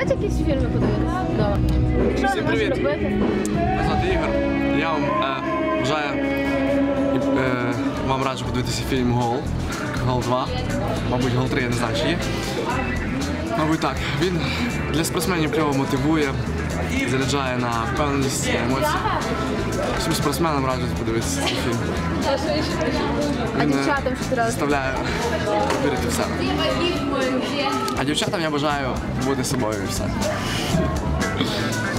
Давайте якісь фільми подивитися. Добре. Що Всім ви можете привіт. робити? Мене звати Ігор. Я вам е, бажаю і, е, вам раджу подивитися фільм Гол. Гол 2. Мабуть, Гол 3, я не знаю, чи є. Мабуть, так. Він для спортсменів кльово мотивує, заряджає на впевненість, на емоції. Всім спортсменам раджу подивитися цей фільм. А Він, е, дівчатам що ти радиш? заставляє вірити в себе. А дівчатам я бажаю бути собою і все.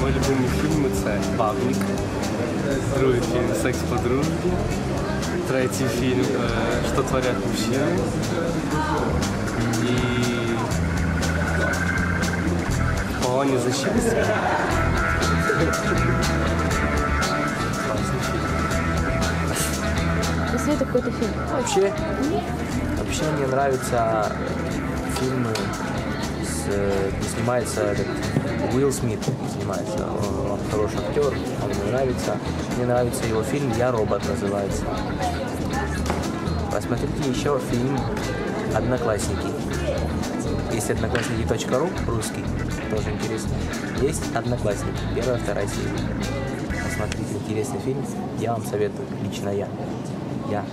Мої любимі фільми це Павлік, другий фільм Секс по дружбі, третій фільм е, Що творять мужчини. І В погоні за щастям. Класний фільм. Посоветуй какой-то фильм. Вообще, вообще мне нравятся фильмы, с, э, где снимается этот Уилл Смит снимается. Он, он хороший актер, он мне нравится. Мне нравится его фильм «Я робот» называется. Посмотрите еще фильм «Одноклассники». Есть одноклассники.ру, русский, тоже интересный. Есть «Одноклассники», первая, вторая серия. Посмотрите интересный фильм, я вам советую, лично я. Я.